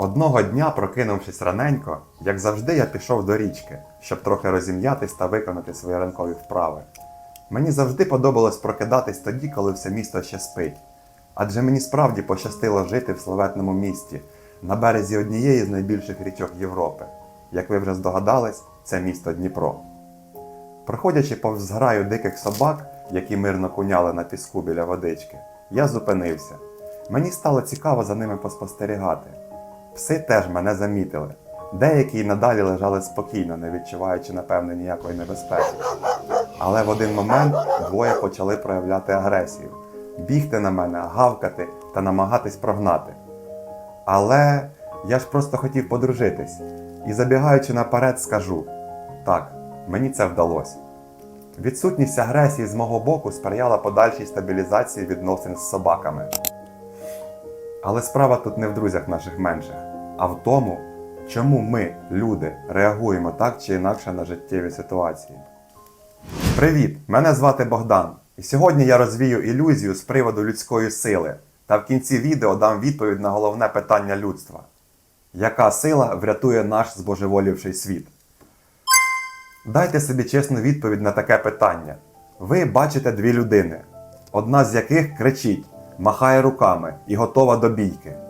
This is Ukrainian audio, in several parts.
Одного дня, прокинувшись раненько, як завжди, я пішов до річки, щоб трохи розім'ятись та виконати свої ранкові вправи. Мені завжди подобалось прокидатись тоді, коли все місто ще спить. Адже мені справді пощастило жити в славетному місті на березі однієї з найбільших річок Європи. Як ви вже здогадались, це місто Дніпро. Проходячи повз зграю диких собак, які мирно куняли на піску біля водички, я зупинився. Мені стало цікаво за ними поспостерігати. Пси теж мене замітили. Деякі надалі лежали спокійно, не відчуваючи, напевне, ніякої небезпеки. Але в один момент двоє почали проявляти агресію, бігти на мене, гавкати та намагатись прогнати. Але я ж просто хотів подружитись. І забігаючи наперед, скажу: так, мені це вдалося. Відсутність агресії з мого боку сприяла подальшій стабілізації відносин з собаками. Але справа тут не в друзях наших менших, а в тому, чому ми, люди, реагуємо так чи інакше на життєві ситуації. Привіт! Мене звати Богдан, і сьогодні я розвію ілюзію з приводу людської сили та в кінці відео дам відповідь на головне питання людства: яка сила врятує наш збожеволівший світ? Дайте собі чесну відповідь на таке питання. Ви бачите дві людини, одна з яких кричить, махає руками і готова до бійки.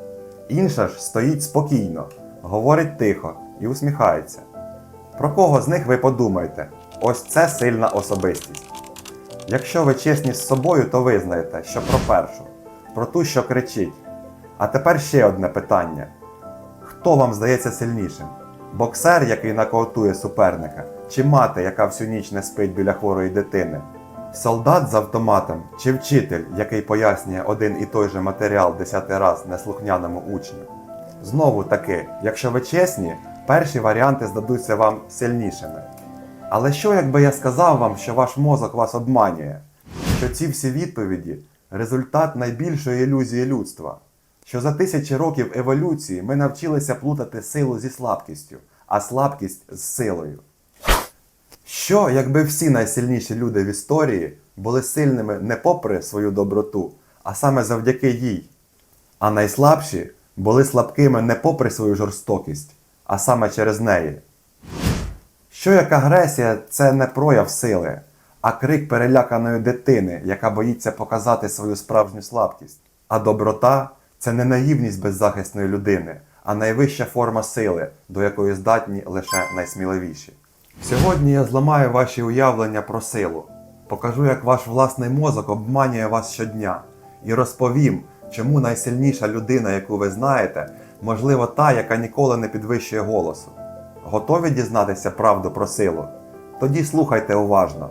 Інша ж стоїть спокійно, говорить тихо і усміхається. Про кого з них ви подумаєте? Ось це сильна особистість. Якщо ви чесні з собою, то визнаєте, що про першу, про ту, що кричить. А тепер ще одне питання: хто вам здається сильнішим? Боксер, який нокаутує суперника, чи мати, яка всю ніч не спить біля хворої дитини? Солдат з автоматом чи вчитель, який пояснює один і той же матеріал десятий раз неслухняному учню? Знову таки, якщо ви чесні, перші варіанти здадуться вам сильнішими. Але що якби я сказав вам, що ваш мозок вас обманює? Що ці всі відповіді результат найбільшої ілюзії людства? Що за тисячі років еволюції ми навчилися плутати силу зі слабкістю, а слабкість з силою? Що, якби всі найсильніші люди в історії були сильними не попри свою доброту, а саме завдяки їй? А найслабші були слабкими не попри свою жорстокість, а саме через неї? Що як агресія це не прояв сили, а крик переляканої дитини, яка боїться показати свою справжню слабкість. А доброта це не наївність беззахисної людини, а найвища форма сили, до якої здатні лише найсміливіші. Сьогодні я зламаю ваші уявлення про силу, покажу, як ваш власний мозок обманює вас щодня, і розповім, чому найсильніша людина, яку ви знаєте, можливо та, яка ніколи не підвищує голосу. Готові дізнатися правду про силу? Тоді слухайте уважно.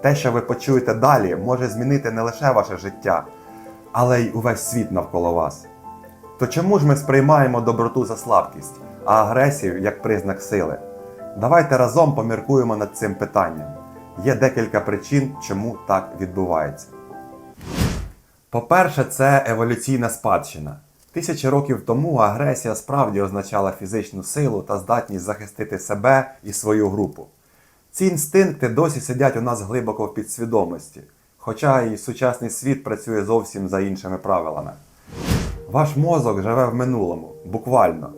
Те, що ви почуєте далі, може змінити не лише ваше життя, але й увесь світ навколо вас. То чому ж ми сприймаємо доброту за слабкість, а агресію як признак сили? Давайте разом поміркуємо над цим питанням. Є декілька причин, чому так відбувається. По-перше, це еволюційна спадщина. Тисячі років тому агресія справді означала фізичну силу та здатність захистити себе і свою групу. Ці інстинкти досі сидять у нас глибоко в підсвідомості, хоча і сучасний світ працює зовсім за іншими правилами. Ваш мозок живе в минулому, буквально.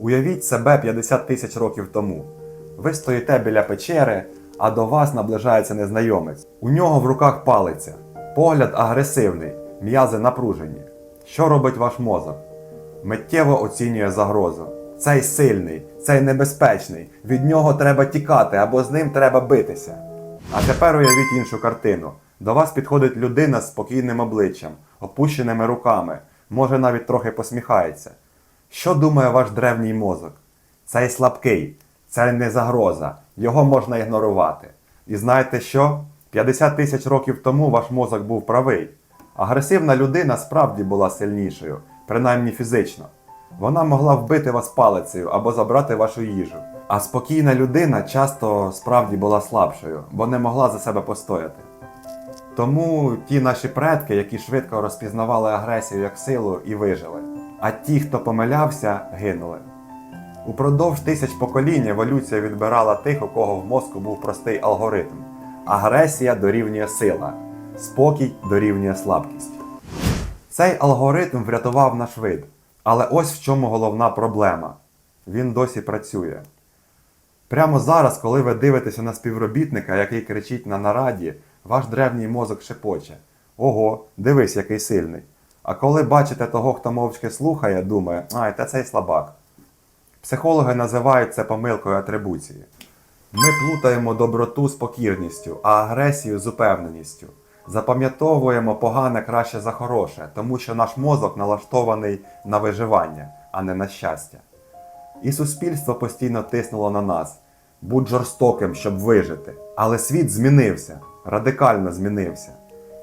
Уявіть себе 50 тисяч років тому. Ви стоїте біля печери, а до вас наближається незнайомець. У нього в руках палиця, погляд агресивний, м'язи напружені. Що робить ваш мозок? Миттєво оцінює загрозу. Цей сильний, цей небезпечний, від нього треба тікати або з ним треба битися. А тепер уявіть іншу картину. До вас підходить людина з спокійним обличчям, опущеними руками, може навіть трохи посміхається. Що думає ваш древній мозок? Цей слабкий, це не загроза, його можна ігнорувати. І знаєте що? 50 тисяч років тому ваш мозок був правий. Агресивна людина справді була сильнішою, принаймні фізично. Вона могла вбити вас палицею або забрати вашу їжу. А спокійна людина часто справді була слабшою, бо не могла за себе постояти. Тому ті наші предки, які швидко розпізнавали агресію як силу і вижили. А ті, хто помилявся, гинули. Упродовж тисяч поколінь еволюція відбирала тих, у кого в мозку був простий алгоритм. Агресія дорівнює сила, спокій дорівнює слабкість. Цей алгоритм врятував наш вид, Але ось в чому головна проблема. Він досі працює. Прямо зараз, коли ви дивитеся на співробітника, який кричить на нараді, ваш древній мозок шепоче. Ого, дивись, який сильний. А коли бачите того, хто мовчки слухає, думає, ай, та цей слабак. Психологи називають це помилкою атрибуції. Ми плутаємо доброту з покірністю, а агресію з упевненістю. Запам'ятовуємо погане краще за хороше, тому що наш мозок налаштований на виживання, а не на щастя. І суспільство постійно тиснуло на нас. Будь жорстоким, щоб вижити. Але світ змінився, радикально змінився.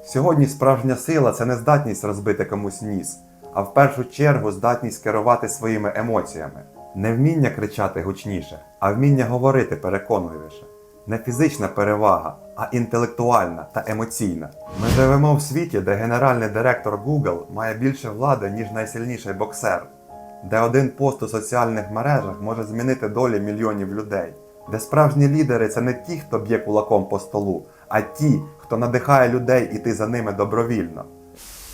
Сьогодні справжня сила це не здатність розбити комусь ніс, а в першу чергу здатність керувати своїми емоціями. Не вміння кричати гучніше, а вміння говорити переконливіше. Не фізична перевага, а інтелектуальна та емоційна. Ми живемо в світі, де генеральний директор Google має більше влади, ніж найсильніший боксер де один пост у соціальних мережах може змінити долі мільйонів людей, де справжні лідери це не ті, хто б'є кулаком по столу, а ті, хто надихає людей іти за ними добровільно.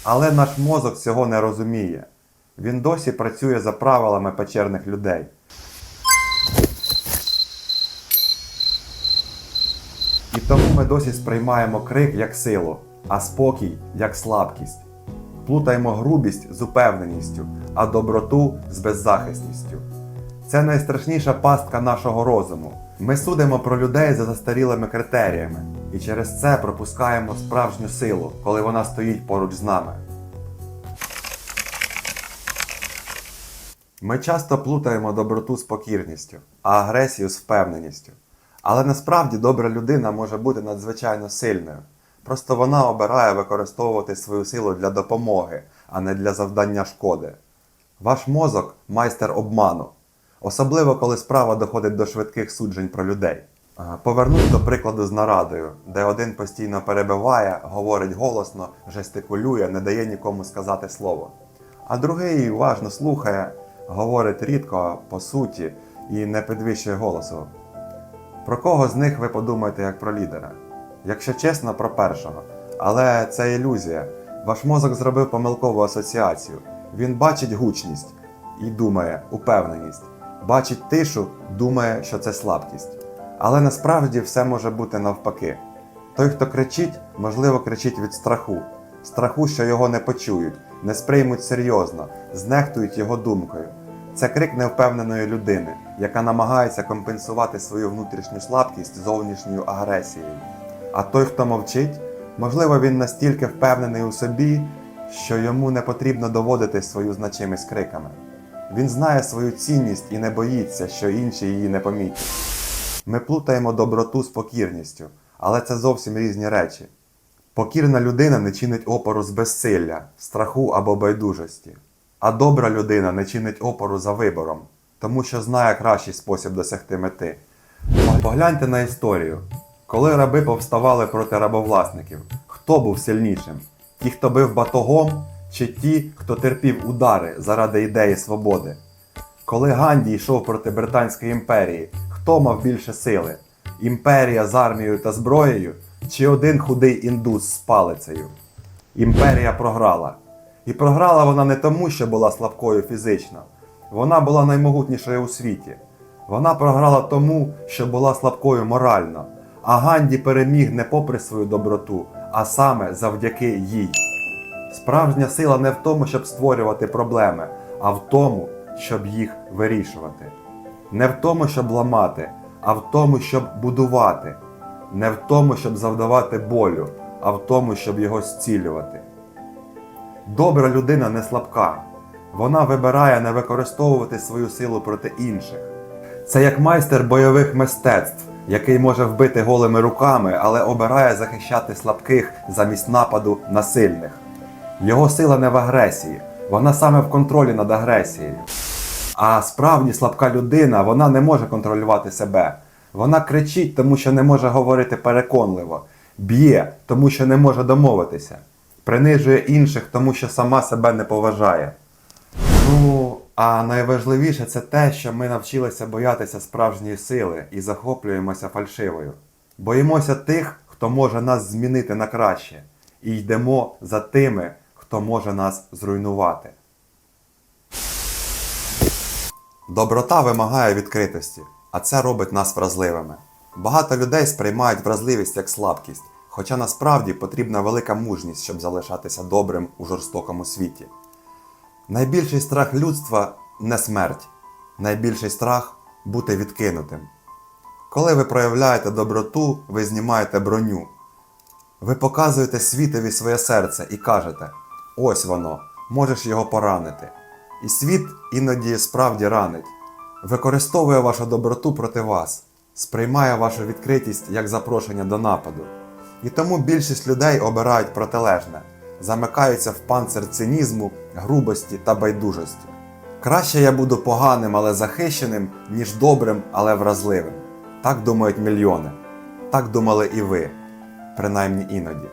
Але наш мозок цього не розуміє. Він досі працює за правилами печерних людей. І тому ми досі сприймаємо крик як силу, а спокій як слабкість. Плутаємо грубість з упевненістю, а доброту з беззахисністю. Це найстрашніша пастка нашого розуму. Ми судимо про людей за застарілими критеріями, і через це пропускаємо справжню силу, коли вона стоїть поруч з нами. Ми часто плутаємо доброту з покірністю, а агресію з впевненістю. Але насправді добра людина може бути надзвичайно сильною. Просто вона обирає використовувати свою силу для допомоги, а не для завдання шкоди. Ваш мозок майстер обману, особливо коли справа доходить до швидких суджень про людей. Повернусь до прикладу з нарадою, де один постійно перебиває, говорить голосно, жестикулює, не дає нікому сказати слово. А другий уважно слухає, говорить рідко, по суті, і не підвищує голосу. Про кого з них ви подумаєте як про лідера? Якщо чесно, про першого. Але це ілюзія. Ваш мозок зробив помилкову асоціацію. Він бачить гучність і думає упевненість. Бачить тишу, думає, що це слабкість. Але насправді все може бути навпаки. Той, хто кричить, можливо, кричить від страху. Страху, що його не почують, не сприймуть серйозно, знехтують його думкою. Це крик невпевненої людини, яка намагається компенсувати свою внутрішню слабкість зовнішньою агресією. А той, хто мовчить, можливо, він настільки впевнений у собі, що йому не потрібно доводити свою значимість криками. Він знає свою цінність і не боїться, що інші її не помітять. Ми плутаємо доброту з покірністю, але це зовсім різні речі. Покірна людина не чинить опору з безсилля, страху або байдужості, а добра людина не чинить опору за вибором, тому що знає кращий спосіб досягти мети. Погляньте на історію. Коли раби повставали проти рабовласників, хто був сильнішим? Ті, хто бив батогом, чи ті, хто терпів удари заради ідеї свободи? Коли Ганді йшов проти Британської імперії, хто мав більше сили? Імперія з армією та зброєю, чи один худий індус з палицею? Імперія програла. І програла вона не тому, що була слабкою фізично. Вона була наймогутнішою у світі. Вона програла тому, що була слабкою морально. А Ганді переміг не попри свою доброту, а саме завдяки їй. Справжня сила не в тому, щоб створювати проблеми, а в тому, щоб їх вирішувати. Не в тому, щоб ламати, а в тому, щоб будувати. Не в тому, щоб завдавати болю, а в тому, щоб його зцілювати. Добра людина не слабка. Вона вибирає не використовувати свою силу проти інших. Це як майстер бойових мистецтв, який може вбити голими руками, але обирає захищати слабких замість нападу на сильних. Його сила не в агресії, вона саме в контролі над агресією. А справді слабка людина, вона не може контролювати себе. Вона кричить, тому що не може говорити переконливо, б'є, тому що не може домовитися, принижує інших, тому що сама себе не поважає. Ну, а найважливіше це те, що ми навчилися боятися справжньої сили і захоплюємося фальшивою. Боїмося тих, хто може нас змінити на краще, і йдемо за тими, хто може нас зруйнувати. Доброта вимагає відкритості, а це робить нас вразливими. Багато людей сприймають вразливість як слабкість, хоча насправді потрібна велика мужність, щоб залишатися добрим у жорстокому світі. Найбільший страх людства не смерть, найбільший страх бути відкинутим. Коли ви проявляєте доброту, ви знімаєте броню. Ви показуєте світові своє серце і кажете: ось воно, можеш його поранити. І світ іноді справді ранить, використовує вашу доброту проти вас, сприймає вашу відкритість як запрошення до нападу. І тому більшість людей обирають протилежне, замикаються в панцир цинізму, грубості та байдужості. Краще я буду поганим, але захищеним, ніж добрим, але вразливим. Так думають мільйони. Так думали і ви, принаймні іноді.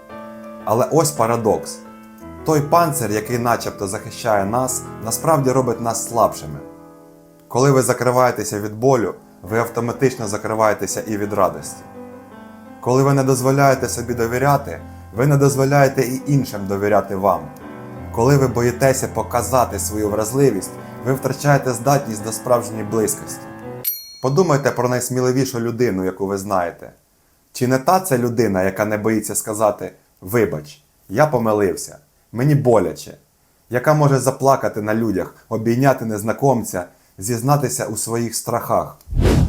Але ось парадокс. Той панцир, який начебто захищає нас, насправді робить нас слабшими. Коли ви закриваєтеся від болю, ви автоматично закриваєтеся і від радості. Коли ви не дозволяєте собі довіряти, ви не дозволяєте і іншим довіряти вам. Коли ви боїтеся показати свою вразливість, ви втрачаєте здатність до справжньої близькості. Подумайте про найсміливішу людину, яку ви знаєте. Чи не та це людина, яка не боїться сказати Вибач, я помилився, мені боляче, яка може заплакати на людях, обійняти незнакомця, зізнатися у своїх страхах.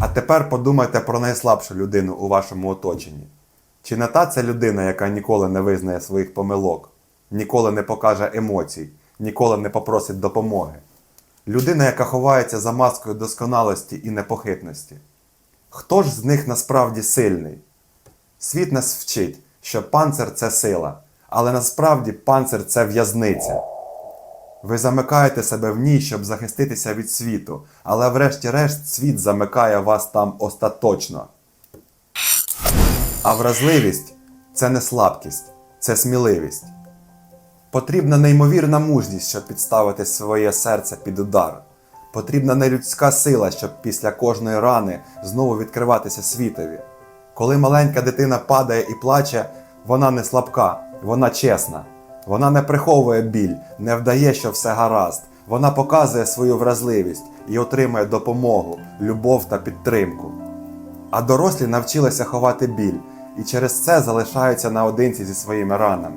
А тепер подумайте про найслабшу людину у вашому оточенні. Чи не та це людина, яка ніколи не визнає своїх помилок, ніколи не покаже емоцій, ніколи не попросить допомоги? Людина, яка ховається за маскою досконалості і непохитності. Хто ж з них насправді сильний? Світ нас вчить, що панцир це сила, але насправді панцир це в'язниця. Ви замикаєте себе в ній, щоб захиститися від світу, але врешті-решт світ замикає вас там остаточно. А вразливість це не слабкість, це сміливість. Потрібна неймовірна мужність, щоб підставити своє серце під удар. Потрібна нелюдська сила, щоб після кожної рани знову відкриватися світові. Коли маленька дитина падає і плаче, вона не слабка, вона чесна. Вона не приховує біль, не вдає, що все гаразд. Вона показує свою вразливість і отримує допомогу, любов та підтримку. А дорослі навчилися ховати біль і через це залишаються наодинці зі своїми ранами,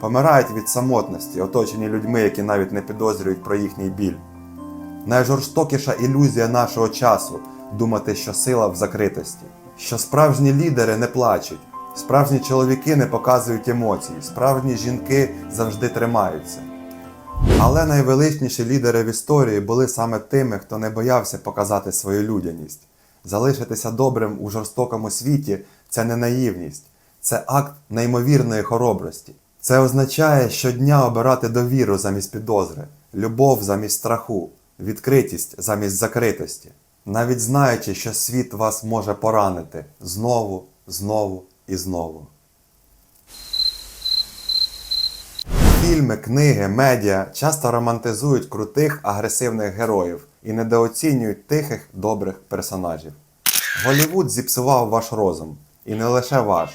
помирають від самотності, оточені людьми, які навіть не підозрюють про їхній біль. Найжорстокіша ілюзія нашого часу думати, що сила в закритості, що справжні лідери не плачуть, справжні чоловіки не показують емоцій, справжні жінки завжди тримаються. Але найвеличніші лідери в історії були саме тими, хто не боявся показати свою людяність. Залишитися добрим у жорстокому світі це не наївність, це акт неймовірної хоробрості. Це означає щодня обирати довіру замість підозри, любов замість страху, відкритість замість закритості, навіть знаючи, що світ вас може поранити знову, знову і знову. Фільми, книги, медіа часто романтизують крутих агресивних героїв і недооцінюють тихих добрих персонажів. Голівуд зіпсував ваш розум, і не лише ваш,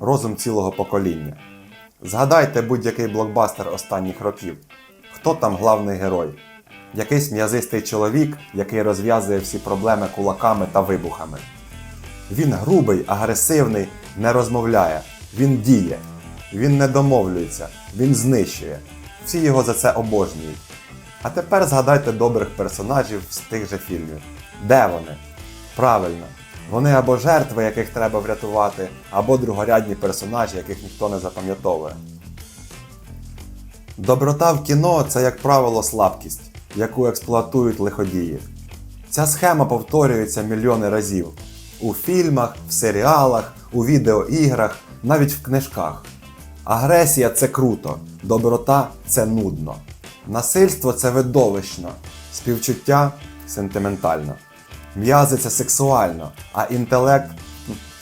розум цілого покоління. Згадайте будь-який блокбастер останніх років. Хто там главний герой? Якийсь м'язистий чоловік, який розв'язує всі проблеми кулаками та вибухами. Він грубий, агресивний, не розмовляє. Він діє. Він не домовлюється, він знищує. Всі його за це обожнюють. А тепер згадайте добрих персонажів з тих же фільмів. Де вони? Правильно, вони або жертви, яких треба врятувати, або другорядні персонажі, яких ніхто не запам'ятовує. Доброта в кіно це, як правило, слабкість, яку експлуатують лиходії. Ця схема повторюється мільйони разів у фільмах, в серіалах, у відеоіграх, навіть в книжках. Агресія це круто, доброта це нудно. Насильство це видовищно, співчуття сентиментально. М'язи це сексуально, а інтелект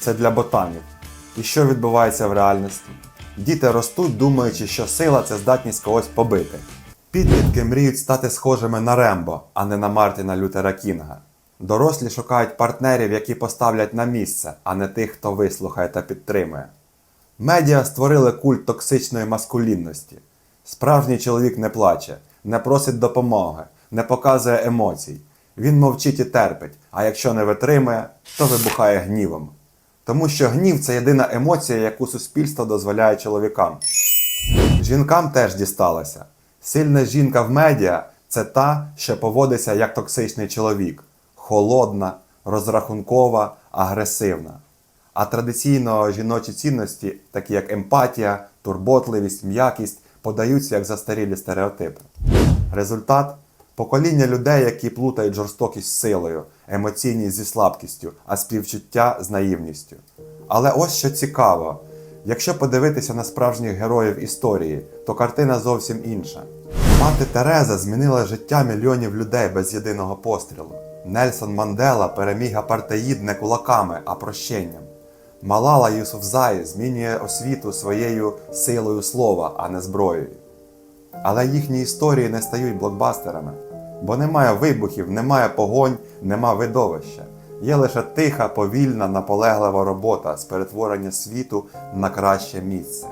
це для ботанів. І що відбувається в реальності? Діти ростуть, думаючи, що сила це здатність когось побити. Підлітки мріють стати схожими на Рембо, а не на Мартіна Лютера Кінга. Дорослі шукають партнерів, які поставлять на місце, а не тих, хто вислухає та підтримує. Медіа створили культ токсичної маскулінності. Справжній чоловік не плаче, не просить допомоги, не показує емоцій. Він мовчить і терпить, а якщо не витримує, то вибухає гнівом. Тому що гнів це єдина емоція, яку суспільство дозволяє чоловікам. Жінкам теж дісталося. Сильна жінка в медіа це та, що поводиться як токсичний чоловік, холодна, розрахункова, агресивна. А традиційно жіночі цінності, такі як емпатія, турботливість, м'якість, подаються як застарілі стереотипи. Результат покоління людей, які плутають жорстокість з силою, емоційність зі слабкістю, а співчуття з наївністю. Але ось що цікаво: якщо подивитися на справжніх героїв історії, то картина зовсім інша. Мати Тереза змінила життя мільйонів людей без єдиного пострілу. Нельсон Мандела переміг апартеїд не кулаками, а прощенням. Малала Юсуфзай змінює освіту своєю силою слова, а не зброєю. Але їхні історії не стають блокбастерами, бо немає вибухів, немає погонь, нема видовища. Є лише тиха, повільна, наполеглива робота з перетворення світу на краще місце.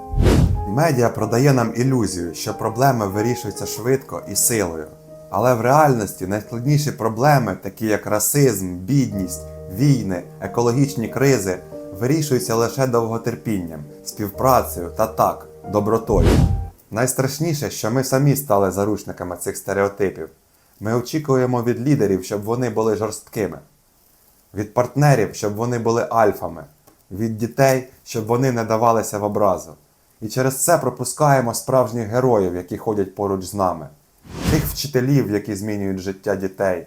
Медіа продає нам ілюзію, що проблеми вирішуються швидко і силою. Але в реальності найскладніші проблеми, такі як расизм, бідність, війни, екологічні кризи, вирішуються лише довготерпінням, співпрацею та так, добротою. Найстрашніше, що ми самі стали заручниками цих стереотипів. Ми очікуємо від лідерів, щоб вони були жорсткими, від партнерів, щоб вони були альфами, від дітей, щоб вони не давалися в образу. І через це пропускаємо справжніх героїв, які ходять поруч з нами, тих вчителів, які змінюють життя дітей,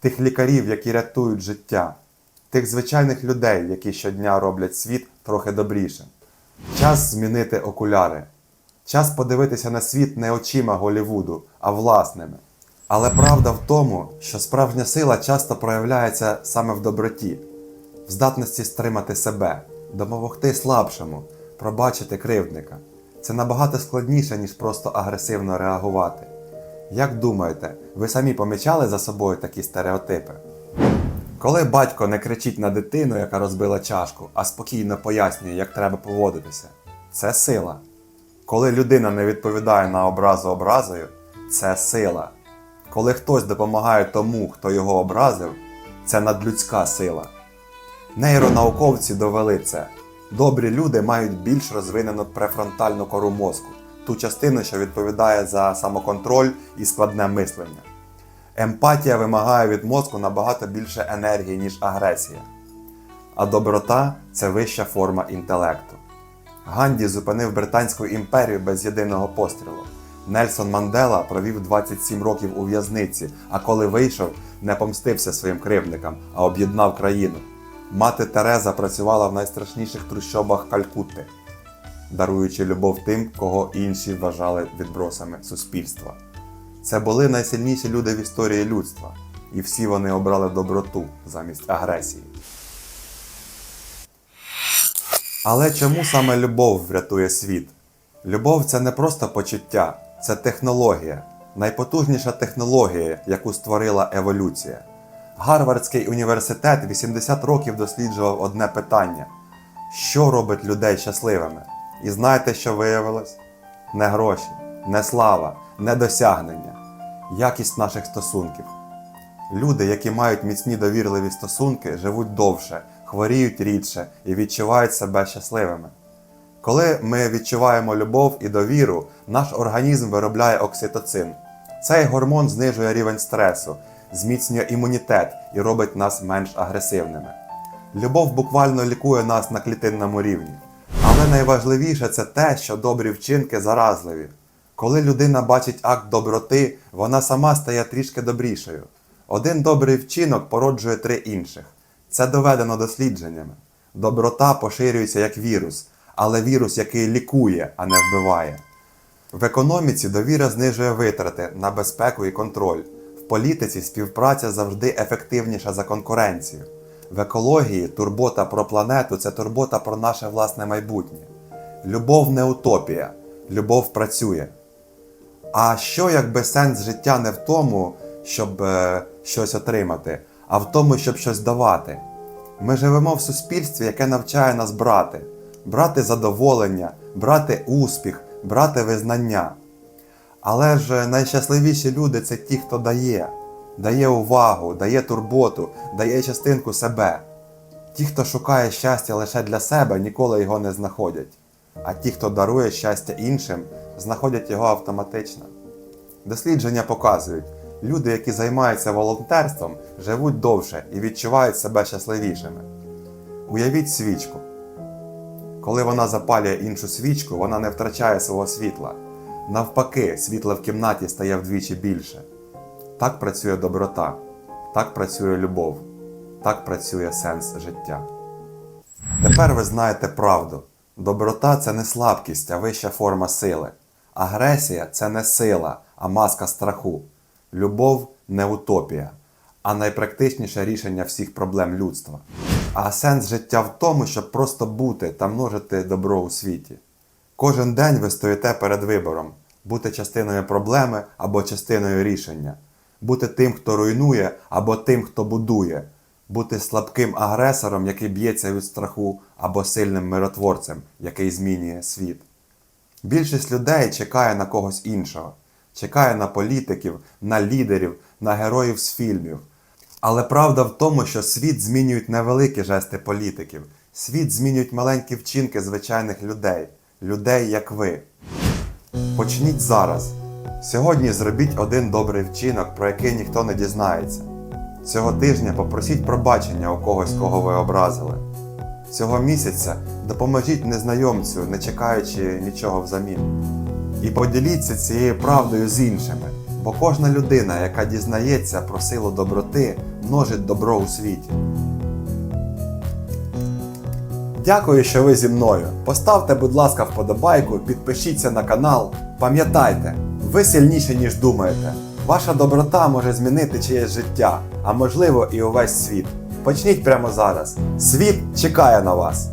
тих лікарів, які рятують життя, тих звичайних людей, які щодня роблять світ трохи добрішим. Час змінити окуляри. Час подивитися на світ не очима Голівуду, а власними. Але правда в тому, що справжня сила часто проявляється саме в доброті, в здатності стримати себе, допомогти слабшому, пробачити кривдника. Це набагато складніше, ніж просто агресивно реагувати. Як думаєте, ви самі помічали за собою такі стереотипи? Коли батько не кричить на дитину, яка розбила чашку, а спокійно пояснює, як треба поводитися, це сила. Коли людина не відповідає на образу образою, це сила. Коли хтось допомагає тому, хто його образив, це надлюдська сила. Нейронауковці довели це. Добрі люди мають більш розвинену префронтальну кору мозку, ту частину, що відповідає за самоконтроль і складне мислення. Емпатія вимагає від мозку набагато більше енергії, ніж агресія. А доброта це вища форма інтелекту. Ганді зупинив Британську імперію без єдиного пострілу. Нельсон Мандела провів 27 років у в'язниці, а коли вийшов, не помстився своїм кривдникам, а об'єднав країну. Мати Тереза працювала в найстрашніших трущобах Калькутти, даруючи любов тим, кого інші вважали відбросами суспільства. Це були найсильніші люди в історії людства, і всі вони обрали доброту замість агресії. Але чому саме любов врятує світ? Любов це не просто почуття, це технологія, найпотужніша технологія, яку створила еволюція. Гарвардський університет 80 років досліджував одне питання: що робить людей щасливими? І знаєте, що виявилось? Не гроші, не слава, не досягнення, якість наших стосунків. Люди, які мають міцні довірливі стосунки, живуть довше, хворіють рідше і відчувають себе щасливими. Коли ми відчуваємо любов і довіру, наш організм виробляє окситоцин. Цей гормон знижує рівень стресу, зміцнює імунітет і робить нас менш агресивними. Любов буквально лікує нас на клітинному рівні. Але найважливіше це те, що добрі вчинки заразливі. Коли людина бачить акт доброти, вона сама стає трішки добрішою. Один добрий вчинок породжує три інших. Це доведено дослідженнями. Доброта поширюється як вірус, але вірус, який лікує, а не вбиває. В економіці довіра знижує витрати на безпеку і контроль. В політиці співпраця завжди ефективніша за конкуренцію. В екології турбота про планету це турбота про наше власне майбутнє. Любов не утопія, любов працює. А що якби сенс життя не в тому, щоб е, щось отримати, а в тому, щоб щось давати? Ми живемо в суспільстві, яке навчає нас брати, брати задоволення, брати успіх, брати визнання. Але ж найщасливіші люди це ті, хто дає. Дає увагу, дає турботу, дає частинку себе. Ті, хто шукає щастя лише для себе, ніколи його не знаходять. А ті, хто дарує щастя іншим, знаходять його автоматично. Дослідження показують, люди, які займаються волонтерством, живуть довше і відчувають себе щасливішими. Уявіть свічку. Коли вона запалює іншу свічку, вона не втрачає свого світла. Навпаки, світла в кімнаті стає вдвічі більше. Так працює доброта, так працює любов, так працює сенс життя. Тепер ви знаєте правду. Доброта це не слабкість, а вища форма сили. Агресія це не сила, а маска страху. Любов не утопія, а найпрактичніше рішення всіх проблем людства. А сенс життя в тому, щоб просто бути та множити добро у світі. Кожен день ви стоїте перед вибором бути частиною проблеми або частиною рішення, бути тим, хто руйнує, або тим, хто будує, бути слабким агресором, який б'ється від страху, або сильним миротворцем, який змінює світ. Більшість людей чекає на когось іншого, чекає на політиків, на лідерів, на героїв з фільмів. Але правда в тому, що світ змінюють невеликі жести політиків, світ змінюють маленькі вчинки звичайних людей, людей як ви. Почніть зараз. Сьогодні зробіть один добрий вчинок, про який ніхто не дізнається. Цього тижня попросіть пробачення у когось, кого ви образили. Цього місяця допоможіть незнайомцю, не чекаючи нічого взамін. І поділіться цією правдою з іншими, бо кожна людина, яка дізнається про силу доброти, множить добро у світі. Дякую, що ви зі мною. Поставте, будь ласка, вподобайку, підпишіться на канал. Пам'ятайте, ви сильніші, ніж думаєте. Ваша доброта може змінити чиєсь життя, а можливо і увесь світ. Почніть прямо зараз. Світ чекає на вас.